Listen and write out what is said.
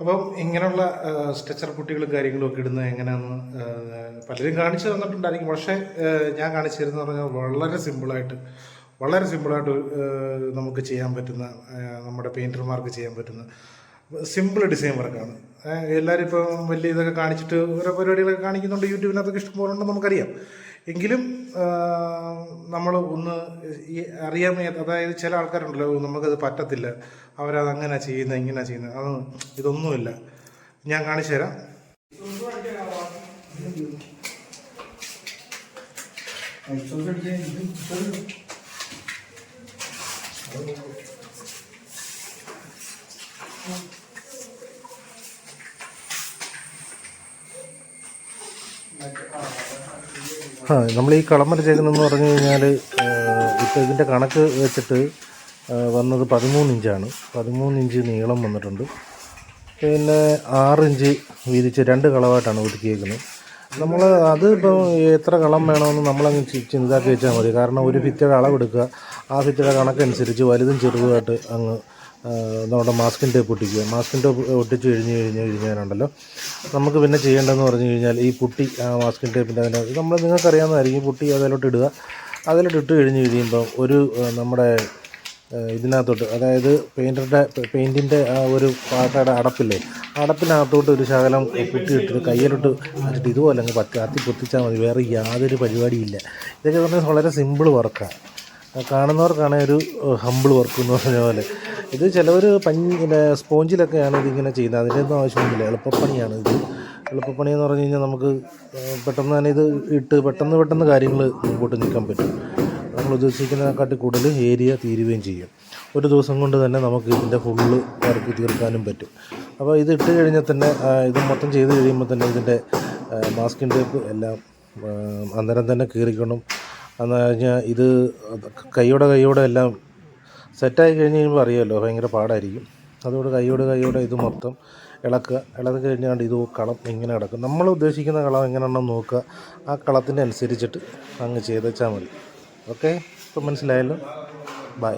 അപ്പം ഇങ്ങനെയുള്ള സ്ട്രെച്ചർ കുട്ടികളും കാര്യങ്ങളും ഒക്കെ ഇടുന്നത് എങ്ങനെയാണെന്ന് പലരും കാണിച്ചു തന്നിട്ടുണ്ടായിരിക്കും. പക്ഷേ ഞാൻ കാണിച്ചു തരുന്നത് പറഞ്ഞാൽ വളരെ സിമ്പിളായിട്ട് വളരെ സിമ്പിളായിട്ട് നമുക്ക് ചെയ്യാൻ പറ്റുന്ന നമ്മുടെ പെയിന്റർമാർക്ക് ചെയ്യാൻ പറ്റുന്ന സിമ്പിൾ ഡിസൈൻ വർക്കാണ്. എല്ലാവരും ഇപ്പം വലിയ ഇതൊക്കെ കാണിച്ചിട്ട് ഓരോ പരിപാടികളൊക്കെ കാണിക്കുന്നുണ്ട് യൂട്യൂബിനകത്തൊക്കെ ഇഷ്ടംപോലെ ഉണ്ടെന്ന് നമുക്കറിയാം. എങ്കിലും നമ്മൾ ഒന്ന് ഈ അറിയാൻ അതായത് ചില ആൾക്കാരുണ്ടല്ലോ നമുക്കത് പറ്റത്തില്ല. അവരത് അങ്ങനെ ചെയ്യുന്നത് ഇങ്ങനെ ചെയ്യുന്നത്. അത് ഇതൊന്നുമില്ല. ഞാൻ കാണിച്ചു തരാം. ആ നമ്മൾ ഈ കളം വരച്ചേക്കുന്നതെന്ന് പറഞ്ഞു കഴിഞ്ഞാൽ ഇപ്പോൾ ഇതിന്റെ കണക്ക് വെച്ചിട്ട് ആ, വന്നത് പതിമൂന്ന് ഇഞ്ചാണ്. പതിമൂന്ന് ഇഞ്ച് നീളം വന്നിട്ടുണ്ട്. പിന്നെ ആറിഞ്ച് വീതിച്ച് രണ്ട് കളവായിട്ടാണ് ഒതുക്കിയേക്കുന്നത്. നമ്മൾ അത് ഇപ്പോൾ എത്ര കളം വേണമെന്ന് നമ്മളങ്ങ് ചിന്താക്കി വെച്ചാൽ മതി. കാരണം ഒരു ഭിത്തിയുടെ അളവെടുക്കുക ആ ഭിത്തിയുടെ കണക്കനുസരിച്ച് വലുതും ചെറുതുമായിട്ട് അങ്ങ് ആ, നമ്മുടെ മാസ്കിൻ ടേപ്പ് ഒട്ടിക്കുക. മാസ്കിൻ ടേപ്പ് ഒട്ടിച്ച് കഴിഞ്ഞ് കഴിഞ്ഞ് കഴിഞ്ഞാലുണ്ടല്ലോ നമുക്ക് പിന്നെ ചെയ്യേണ്ടതെന്ന് പറഞ്ഞു കഴിഞ്ഞാൽ ഈ പുട്ടി ആ മാസ്കിൻ ടേപ്പിന്റെ അതിന്റെ നമ്മൾ നിങ്ങൾക്കറിയാവുന്നതായിരിക്കും. പുട്ടി അതിലോട്ട് ഇടുക. അതിലോട്ട് ഇട്ട് കഴിഞ്ഞ് കഴിയുമ്പോൾ ഒരു നമ്മുടെ ഇതിനകത്തോട്ട് അതായത് പെയിന്ററുടെ പെയിന്റിന്റെ ആ ഒരു പാട്ടയുടെ അടപ്പില്ലേ അടപ്പിനകത്തോട്ട് ഒരു ശകലം പുട്ടി ഇട്ടിട്ട് കയ്യിലോട്ട് വെച്ചിട്ട് ഇതുപോലെ അങ്ങ് പറ്റി അത്തി പൊത്തിച്ചാൽ മതി. വേറെ യാതൊരു പരിപാടിയില്ല. ഇതൊക്കെ പറഞ്ഞാൽ വളരെ സിമ്പിൾ വർക്കാണ്. കാണുന്നവർക്കാണെങ്കിൽ ഒരു ഹമ്പിൾ വർക്ക് എന്ന് പറഞ്ഞ പോലെ. ഇത് ചിലവർ പഞ്ഞിന്റെ സ്പോഞ്ചിലൊക്കെയാണ് ഇതിങ്ങനെ ചെയ്യുന്നത്. അതിന്റെ ഒന്നും ആവശ്യമൊന്നുമില്ല. എളുപ്പപ്പണിയാണ് ഇത്. എളുപ്പപ്പണി എന്ന് പറഞ്ഞു കഴിഞ്ഞാൽ നമുക്ക് പെട്ടെന്ന് തന്നെ ഇത് ഇട്ട് പെട്ടെന്ന് പെട്ടെന്ന് കാര്യങ്ങൾ മുമ്പോട്ട് നിൽക്കാൻ പറ്റും. നമ്മൾ ഉദ്ദേശിക്കുന്നതിനെക്കാട്ടി കൂടുതൽ ഏരിയ തീരുകയും ചെയ്യും. ഒരു ദിവസം കൊണ്ട് തന്നെ നമുക്ക് ഇതിന്റെ ഫുള്ള് വർക്ക് തീർക്കാനും പറ്റും. അപ്പോൾ ഇത് ഇട്ട് കഴിഞ്ഞാൽ തന്നെ ഇത് മൊത്തം ചെയ്ത് കഴിയുമ്പോൾ തന്നെ ഇതിന്റെ മാസ്കിൻ ടേപ്പ് എല്ലാം അന്നേരം തന്നെ കീറിക്കണം എന്ന് കഴിഞ്ഞാൽ ഇത് കൈയോടെ കൈയോടെ എല്ലാം സെറ്റായി കഴിഞ്ഞ് കഴിയുമ്പോൾ അറിയാമല്ലോ ഭയങ്കര പാടായിരിക്കും. അതുകൊണ്ട് കൈയോട് കൈയോടെ ഇത് മൊത്തം ഇളക്കുക. ഇളക്കി കഴിഞ്ഞാണ്ട് ഇത് കളം ഇങ്ങനെ കിടക്കും നമ്മൾ ഉദ്ദേശിക്കുന്ന കളം എങ്ങനെയാണെന്ന് നോക്കുക. ആ കളത്തിന്റെ അനുസരിച്ചിട്ട് അങ്ങ് ചെയ്തേച്ചാൽ മതി. ഓക്കെ? ഇപ്പം മനസ്സിലായല്ലോ? ബൈ.